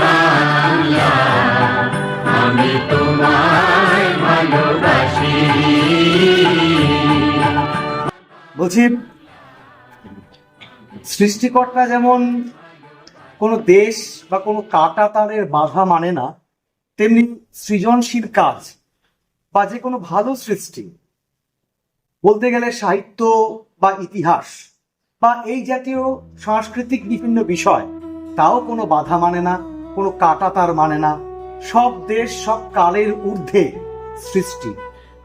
বাংলা, আমি তোমায় ভালোবাসি। বলছি, সৃষ্টিকর্তা যেমন কোনো দেশ বা কোনো কাটা তারের বাধা মানে না, তেমনি সৃজনশীল কাজ বা যে কোনো ভালো সৃষ্টি, বলতে গেলে সাহিত্য বা ইতিহাস বা এই জাতীয় সাংস্কৃতিক বিভিন্ন বিষয় তাও কোনো বাধা মানে না, কোনো কাটা তার মানে না। সব দেশ, সব কালের ঊর্ধ্বে সৃষ্টি।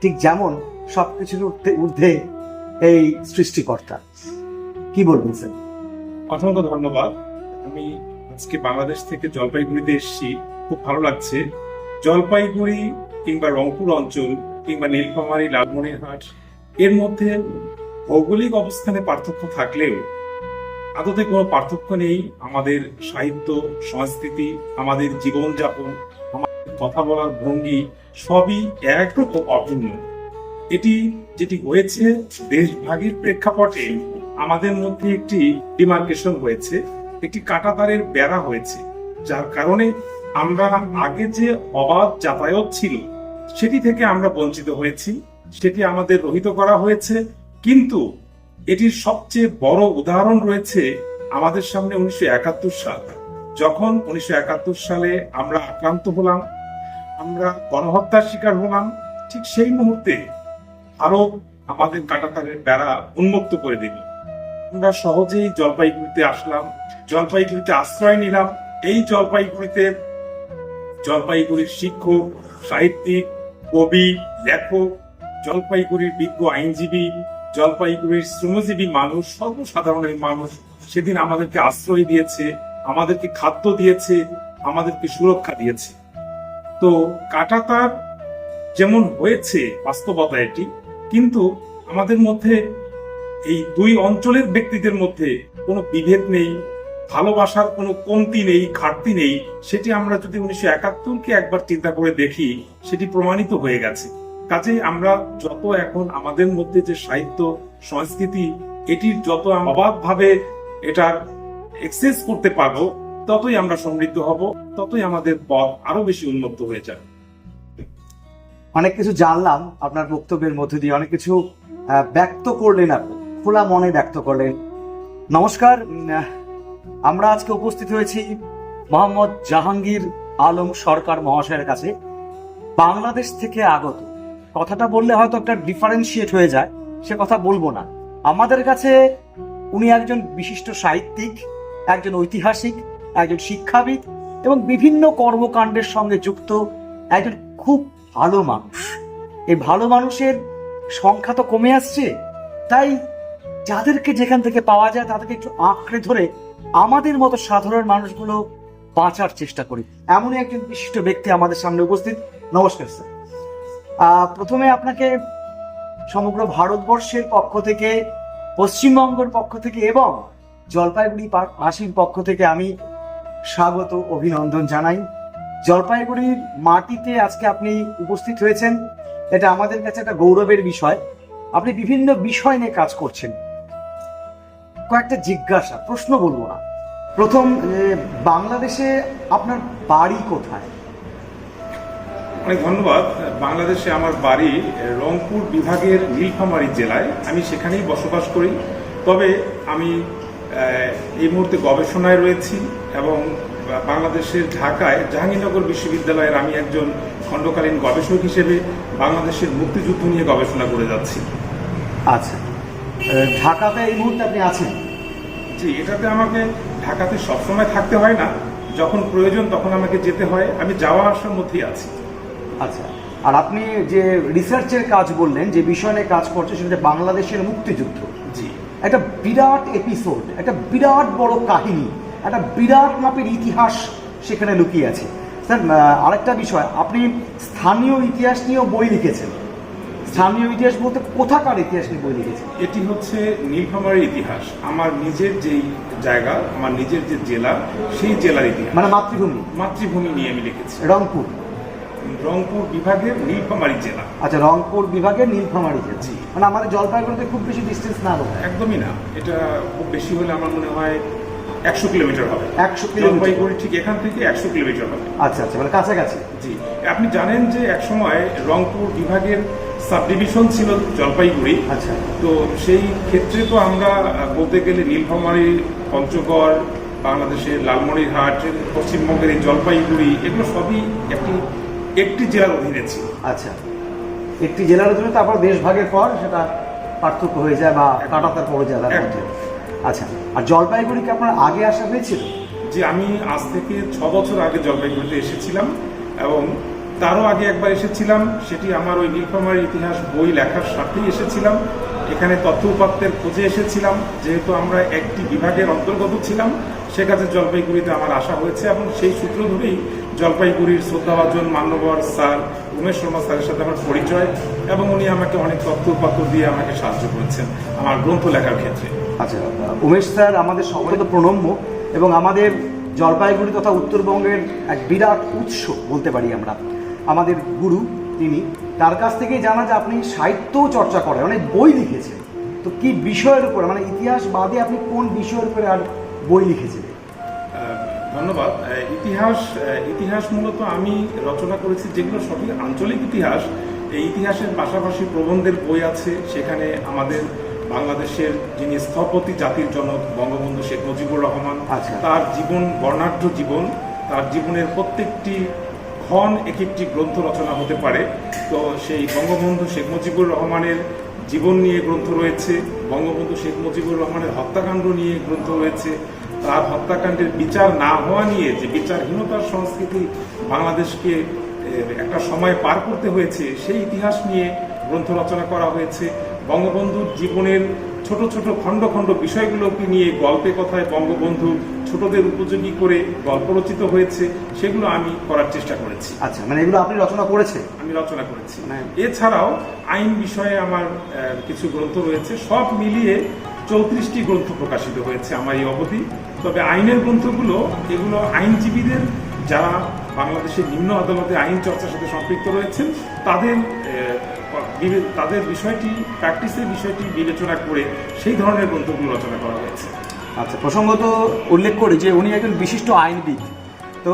ঠিক যেমন সবকিছুর ঊর্ধ্বে ঊর্ধ্বে এই সৃষ্টিকর্তা। কি বলবেন, স্যার? অসংখ্য ধন্যবাদ। আমি আজকে বাংলাদেশ থেকে জলপাইগুড়িতে এসেছি। খুব ভালো লাগছে। জলপাইগুড়ি কিংবা রংপুর অঞ্চল কিংবা নীলফামারী, লালমনিরহাট, এর মধ্যে ভৌগোলিক অবস্থানে পার্থক্য থাকলেও আদতে কোনো পার্থক্য নেই। আমাদের সাহিত্য, সংস্কৃতি, আমাদের জীবনযাপন, আমাদের কথা বলার ভঙ্গি সবই একরকম অভিন্ন। এটি যেটি হয়েছে দেশভাগের প্রেক্ষাপটে আমাদের মধ্যে একটি ডিমার্কেশন হয়েছে, একটি কাটাতারের বেড়া হয়েছে, যার কারণে আমরা আগে যে অবাধ যাতায়াত ছিল, সেটি থেকে আমরা বঞ্চিত হয়েছি, সেটি আমাদের রহিত করা হয়েছে। কিন্তু এটির সবচেয়ে বড় উদাহরণ রয়েছে আমাদের সামনে উনিশশো একাত্তর সাল। যখন উনিশশো একাত্তর সালে আমরা আক্রান্ত হলাম, আমরা গণহত্যার শিকার হলাম, ঠিক সেই মুহূর্তে আরও আমাদের কাটাতারের বেড়া উন্মুক্ত করে দিল। আমরা সহজেই জলপাইগুড়িতে আসলাম, জলপাইগুড়িতে আশ্রয় নিলাম। এই জলপাইগুড়িতে জলপাইগুড়ির শিক্ষক, সাহিত্যিক, কবি, লেখক, জলপাইগুড়ির বিজ্ঞ আইনজীবী জলপাইগুড়ির শ্রমজীবী মানুষ, সর্বসাধারণের মানুষ সেদিন আমাদেরকে আশ্রয় দিয়েছে, আমাদেরকে খাদ্য দিয়েছে, আমাদেরকে সুরক্ষা দিয়েছে। তো কাটাতার যেমন হয়েছে বাস্তবতা এটি, কিন্তু আমাদের মধ্যে এই দুই অঞ্চলের ব্যক্তিদের মধ্যে কোনো বিভেদ নেই, ভালোবাসার কোনো কমতি নেই, ঘাটতি নেই, সেটি আমরা যদি উনিশশো একাত্তরকে একবার চিন্তা করে দেখি, সেটি প্রমাণিত হয়ে গেছে। কাজেই আমরা যত এখন আমাদের মধ্যে যে সাহিত্য সংস্কৃতি, এটির যত অবাধ ভাবে এটার এক্সেস করতে পারব, ততই আমরা সমৃদ্ধ হব, ততই আমাদের পথ আরও বেশি উন্নত হয়ে যাবে। অনেক কিছু জানলাম আপনার বক্তব্যের মধ্যে দিয়ে, অনেক কিছু ব্যক্ত করলেন আপনি, খোলা মনে ব্যক্ত করলেন। নমস্কার আমরা আজকে উপস্থিত হয়েছি মোহাম্মদ জাহাঙ্গীর আলম সরকার মহাশয়ের কাছে। বাংলাদেশ থেকে আগত কথাটা বললে হয়তো একটা ডিফারেন্সিয়েট হয়ে যায়, সে কথা বলব না। আমাদের কাছে উনি একজন বিশিষ্ট সাহিত্যিক, একজন ঐতিহাসিক, একজন শিক্ষাবিদ এবং বিভিন্ন কর্মকাণ্ডের সঙ্গে যুক্ত একজন খুব ভালো মানুষ। এই ভালো মানুষের সংখ্যা তো কমে আসছে, তাই যাদেরকে যেখান থেকে পাওয়া যায় তাদেরকে একটু আঁকড়ে ধরে আমাদের মতো সাধারণ মানুষগুলো বাঁচার চেষ্টা করি। এমনই একজন বিশিষ্ট ব্যক্তি আমাদের সামনে উপস্থিত। নমস্কার, স্যার। প্রথমে আপনাকে সমগ্র ভারতবর্ষের পক্ষ থেকে, পশ্চিমবঙ্গের পক্ষ থেকে এবং জলপাইগুড়ি হাসির পক্ষ থেকে আমি স্বাগত, অভিনন্দন জানাই। জলপাইগুড়ির মাটিতে আজকে আপনি উপস্থিত হয়েছেন, এটা আমাদের কাছে একটা গৌরবের বিষয়। আপনি বিভিন্ন বিষয় নিয়ে কাজ করছেন। কয়েকটা জিজ্ঞাসা, প্রশ্ন বলব না। প্রথম বাংলাদেশে আপনার বাড়ি কোথায়? অনেক ধন্যবাদ। বাংলাদেশে আমার বাড়ি রংপুর বিভাগের নীলফামারী জেলায়। আমি সেখানেই বসবাস করি। তবে আমি এই মুহূর্তে গবেষণায় রয়েছি এবং বাংলাদেশের ঢাকায় জাহাঙ্গীরনগর বিশ্ববিদ্যালয়ের আমি একজন খণ্ডকালীন গবেষক হিসেবে বাংলাদেশের মুক্তিযুদ্ধ নিয়ে গবেষণা করে যাচ্ছি। আচ্ছা। ঢাকাতে এই মুহূর্তে আপনি আছেন? জি এটাতে আমাকে ঢাকাতে সবসময় থাকতে হয় না। যখন প্রয়োজন তখন আমাকে যেতে হয়। আমি যাওয়া আসার মধ্যেই আছি। আচ্ছা। আর আপনি যে রিসার্চের কাজ বললেন যে বিষয় নিয়ে কাজ করছে সেটা হচ্ছে বাংলাদেশের মুক্তিযুদ্ধ। জি। একটা বিরাট এপিসোড একটা বিরাট বড় কাহিনী একটা বিরাট মাপের ইতিহাস সেখানে লুকিয়ে আছে। স্যার আরেকটা বিষয় আপনি স্থানীয় ইতিহাস নিয়েও বই লিখেছেন। স্থানীয় ইতিহাস বলতে কোথাকার ইতিহাস নিয়ে বই লিখেছেন? এটি হচ্ছে নীলফামারীর ইতিহাস। আমার নিজের যেই জায়গা আমার নিজের যে জেলা সেই জেলার ইতিহাস। মানে মাতৃভূমি? মাতৃভূমি নিয়ে আমি লিখেছি। রংপুর। রংপুর বিভাগের নীলফামারী জেলা। আচ্ছা রংপুর বিভাগের নীলফামারী জেলা। জি। মানে আমাদের জলপাইগুড়িতে খুব বেশি ডিস্টেন্স না একদমই না। এটা খুব বেশি হলে আমার মনে হয় একশো কিলোমিটার হবে। একশো জলপাইগুড়ি ঠিক এখান থেকে একশো কিলোমিটার হবে। আচ্ছা আচ্ছা মানে কাছাকাছি। জি। আপনি জানেন যে একসময় রংপুর বিভাগের সাব ডিভিশন ছিল জলপাইগুড়ি। আচ্ছা। তো সেই ক্ষেত্রে তো আমরা বলতে গেলে নীলফামারী পঞ্চগড় বাংলাদেশের লালমনিরহাট পশ্চিমবঙ্গের এই জলপাইগুড়ি এগুলো সবই একটি একটি জেলার অধীনে ছিল। আচ্ছা। একটি জেলার অধীনে তারপর দেশ ভাগের পর সেটা পার্থক্য হয়ে যায় বা কাটাতার পড়ে যায় তার মধ্যে। আচ্ছা আর জলপাইগুড়িকে আপনার আগে আসা হয়েছিল? যে আমি আজ থেকে ছ বছর আগে জলপাইগুড়িতে এসেছিলাম এবং তারও আগে একবার এসেছিলাম। সেটি আমার ওই নীলফামারীর ইতিহাস বই লেখার সাথেই এসেছিলাম। এখানে তথ্য উপাত্তের খোঁজে এসেছিলাম। যেহেতু আমরা একটি বিভাগের অন্তর্গত ছিলাম সে কাজে জলপাইগুড়িতে আমার আসা হয়েছে এবং সেই সূত্র ধরেই জলপাইগুড়ির শ্রদ্ধাভাজন মান্যবর স্যার উমেশ শর্মা স্যারের সাথে আমার পরিচয় এবং উনি আমাকে অনেক তথ্য উপাত্ত দিয়ে আমাকে সাহায্য করেছেন আমার গ্রন্থ লেখার ক্ষেত্রে। আচ্ছা উমেশ স্যার আমাদের সকলে প্রণম্য এবং আমাদের জলপাইগুড়ি তথা উত্তরবঙ্গের এক বিরাট উৎস বলতে পারি আমরা। আমাদের গুরু তিনি তার কাছ থেকেই জানা যে আপনি সাহিত্যও চর্চা করেন অনেক বই লিখেছেন। তো কি বিষয়ের উপরে মানে ইতিহাস বাদে আপনি কোন বিষয়ের উপরে আর বই লিখেছেন? আহ, ধন্যবাদ। ইতিহাস ইতিহাস মূলত আমি রচনা করেছি যেগুলো সবই আঞ্চলিক ইতিহাস। এই ইতিহাসের পাশাপাশি প্রবন্ধের বই আছে সেখানে আমাদের বাংলাদেশের যিনি স্থপতি জাতির জনক বঙ্গবন্ধু শেখ মুজিবুর রহমান আচ্ছা। তার জীবন বর্ণাঢ্য জীবন তার জীবনের প্রত্যেকটি ক্ষণ এক একটি গ্রন্থ রচনা হতে পারে। তো সেই বঙ্গবন্ধু শেখ মুজিবুর রহমানের জীবন নিয়ে গ্রন্থ রয়েছে বঙ্গবন্ধু শেখ মুজিবুর রহমানের হত্যাকাণ্ড নিয়ে গ্রন্থ রয়েছে তার হত্যাকাণ্ডের বিচার না হওয়া নিয়ে যে বিচারহীনতার সংস্কৃতি বাংলাদেশকে একটা সময় পার করতে হয়েছে সেই ইতিহাস নিয়ে গ্রন্থ রচনা করা হয়েছে। বঙ্গবন্ধুর জীবনের ছোট ছোট খণ্ড খণ্ড বিষয়গুলোকে নিয়ে গল্পে কথায় বঙ্গবন্ধু ছোটদের উপযোগী করে গল্প রচিত হয়েছে সেগুলো আমি করার চেষ্টা করেছি। আচ্ছা মানে এগুলো আপনি রচনা করেছেন আমি রচনা করেছি। মানে- এছাড়াও আইন বিষয়ে আমার কিছু গ্রন্থ রয়েছে সব মিলিয়ে চৌত্রিশটি গ্রন্থ প্রকাশিত হয়েছে আমার এই অবধি। তবে আইনের গ্রন্থগুলো, এগুলো আইনজীবীদের যারা বাংলাদেশের নিম্ন আদালতে আইন চর্চার সাথে সম্পৃক্ত রয়েছেন, তাদের তাদের বিষয়টি, প্র্যাকটিসের বিষয়টি বিবেচনা করে সেই ধরনের গ্রন্থগুলো রচনা করা হয়েছে। আচ্ছা প্রসঙ্গত উল্লেখ করি যে উনি একজন বিশিষ্ট আইনবিদ। তো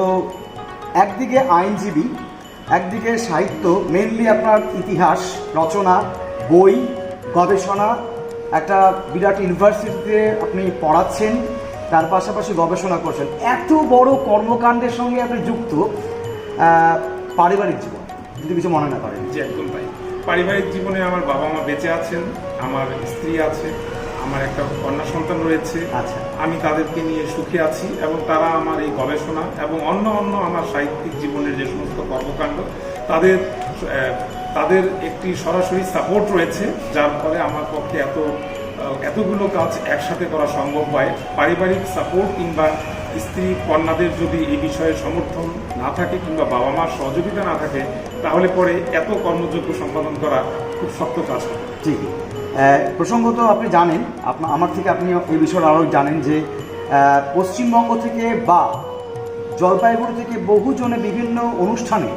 একদিকে আইনজীবী, একদিকে সাহিত্য মেনলি আপনার ইতিহাস, রচনা, বই, গবেষণা একটা বিরাট ইউনিভার্সিটিতে আপনি পড়াচ্ছেন তার পাশাপাশি গবেষণা করছেন। এত বড় কর্মকাণ্ডের সঙ্গে আপনি যুক্ত পারিবারিক জীবন যদি কিছু মনে না করেন। যে একদম তাই পারিবারিক জীবনে আমার বাবা মা বেঁচে আছেন আমার স্ত্রী আছে আমার একটা কন্যা সন্তান রয়েছে। আচ্ছা। আমি তাদেরকে নিয়ে সুখে আছি এবং তারা আমার এই গবেষণা এবং অন্য অন্য আমার সাহিত্যিক জীবনের যে সমস্ত কর্মকাণ্ড তাদের তাদের একটি সরাসরি সাপোর্ট রয়েছে, যার ফলে আমার পক্ষে এত এতগুলো কাজ একসাথে করা সম্ভব হয়। পারিবারিক সাপোর্ট কিংবা স্ত্রী কন্যাদের যদি এই বিষয়ে সমর্থন না থাকে কিংবা বাবা মার সহযোগিতা না থাকে, তাহলে পরে এত কর্মযোগ্য সম্পাদন করা খুব শক্ত কাজ হবে। ঠিক প্রসঙ্গত আপনি জানেন, আপনা, আমার থেকে আপনি এই বিষয়ে আরও জানেন যে পশ্চিমবঙ্গ থেকে বা জলপাইগুড়ি থেকে বহুজনে বিভিন্ন অনুষ্ঠানে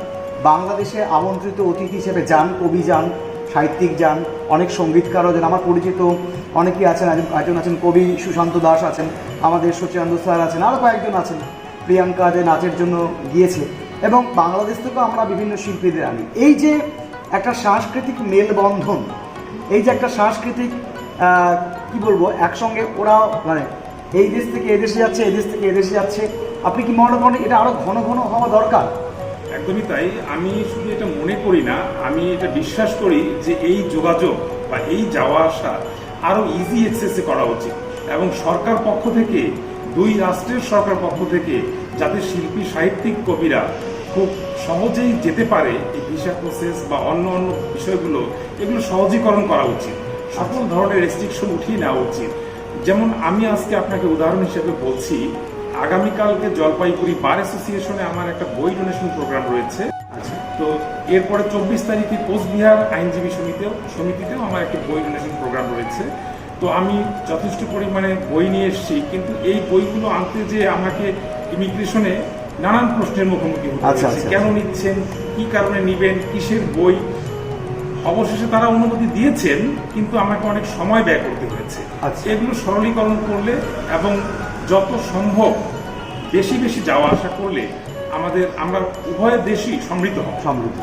বাংলাদেশে আমন্ত্রিত অতিথি হিসেবে যান, কবি যান, সাহিত্যিক যান, অনেক সঙ্গীতকারও যান আমার পরিচিত অনেকেই আছেন একজন- আছেন কবি সুশান্ত দাস আছেন, আমাদের সচিয়ানন্দ স্যার আছেন, আরও কয়েকজন আছেন, প্রিয়াঙ্কা যে নাচের জন্য গিয়েছে। এবং বাংলাদেশ থেকেও আমরা বিভিন্ন শিল্পীদের আনি। এই যে একটা সাংস্কৃতিক মেলবন্ধন, এই যে একটা সাংস্কৃতিক কি বলব, একসঙ্গে ওরা মানে এই দেশ থেকে এদেশে যাচ্ছে এই দেশ থেকে এদেশে যাচ্ছে, আপনি কি মনে করেন এটা আরও ঘন ঘন হওয়া দরকার? একদমই তাই। আমি শুধু এটা মনে করি না, আমি এটা বিশ্বাস করি যে এই যোগাযোগ বা এই যাওয়া আসা আরও ইজি অ্যাক্সেসে করা উচিত। এবং সরকার পক্ষ থেকে, দুই রাষ্ট্রের সরকার পক্ষ থেকে যাতে শিল্পী, সাহিত্যিক কবিরা খুব সহজেই যেতে পারে এই ভিসা প্রসেস বা অন্য অন্য বিষয়গুলো, এগুলো সহজীকরণ করা উচিত। সকল ধরনের রেস্ট্রিকশন উঠিয়ে নেওয়া উচিত। যেমন আমি আজকে আপনাকে উদাহরণ হিসেবে বলছি আগামীকালকে জলপাইগুড়ি বার অ্যাসোসিয়েশনে আমার একটা বই ডোনেশন প্রোগ্রাম রয়েছে। আচ্ছা। তো এরপরে চব্বিশ তারিখে কোচবিহার আইনজীবী সমিতিও সমিতিতেও আমার একটা বই ডোনেশন প্রোগ্রাম রয়েছে। তো আমি যথেষ্ট পরিমাণে বই নিয়ে এসেছি কিন্তু এই বইগুলো আনতে যে আমাকে ইমিগ্রেশনে নানান প্রশ্নের মুখোমুখি হতে হয়েছে। আচ্ছা। কেন নিচ্ছেন? কি কারণে নিবেন? কিসের বই? অবশেষে তারা অনুমতি দিয়েছেন কিন্তু আমাকে অনেক সময় ব্যয় করতে হয়েছে। আচ্ছা। এগুলো সরলীকরণ করলে এবং যত সম্ভব বেশি বেশি যাওয়া আসা করলে আমাদের আমরা উভয় দেশই সমৃদ্ধ হব। সমৃদ্ধ